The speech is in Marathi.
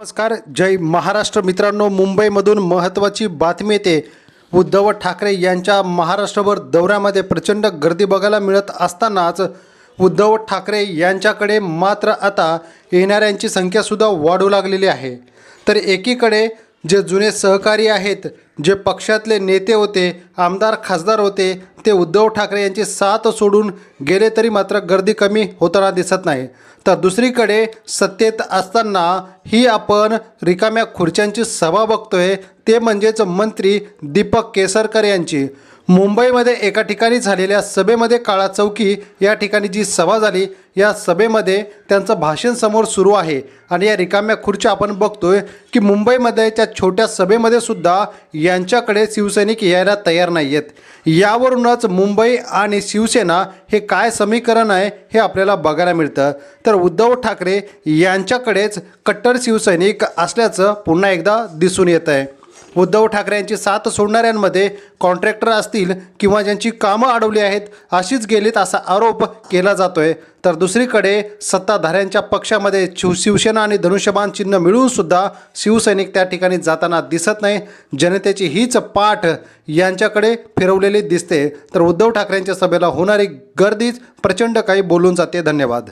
नमस्कार जय महाराष्ट्र मित्रांनो. मुंबईमधून महत्त्वाची बातमी येते. उद्धव ठाकरे यांच्या महाराष्ट्रभर दौऱ्यामध्ये प्रचंड गर्दी बघायला मिळत असतानाच उद्धव ठाकरे यांच्याकडे मात्र आता येणाऱ्यांची संख्यासुद्धा वाढू लागलेली आहे. तर एकीकडे जे जुने सहकारी आहेत जे पक्षातले नेते होते आमदार खासदार होते ते उद्धव ठाकरे यांची साथ सोडून गेले तरी मात्र गर्दी कमी होताना दिसत नाही. तर दुसरीकडे सत्तेत असताना ही आपण रिकाम्या खुर्च्यांची सभा बघतोय ते म्हणजेच मंत्री दीपक केसरकर यांची. मुंबईमध्ये एका ठिकाणी झालेल्या सभेमध्ये काळा चौकी या ठिकाणी जी सभा झाली या सभेमध्ये त्यांचं भाषण समोर सुरू आहे. आणि या रिकाम्या खुर्च्या आपण बघतोय की मुंबईमध्ये त्या छोट्या सभेमध्ये सुद्धा यांच्याकडे शिवसैनिक यायला तयार नाही आहेत यावरूनच मुंबई आणि शिवसेना हे काय समीकरण आहे हे आपल्याला बघायला मिळतं. तर उद्धव ठाकरे यांच्याकडेच कट्टर शिवसैनिक असल्याचं पुन्हा एकदा दिसून येत आहे उद्धव ठाकरे यांची साथ सोडणाऱ्यांमध्ये कॉन्ट्रॅक्टर असतील किंवा ज्यांची कामं अडवली आहेत अशीच गेलीत असा आरोप केला जातोय. तर दुसरीकडे सत्ताधाऱ्यांच्या पक्षामध्ये शिव शिवसेना आणि धनुष्यबाण चिन्ह मिळूनसुद्धा शिवसैनिक त्या ठिकाणी जाताना दिसत नाही. जनतेची हीच पाठ यांच्याकडे फिरवलेली दिसते. तर उद्धव ठाकरेंच्या सभेला होणारी गर्दीच प्रचंड काही बोलून जाते. धन्यवाद.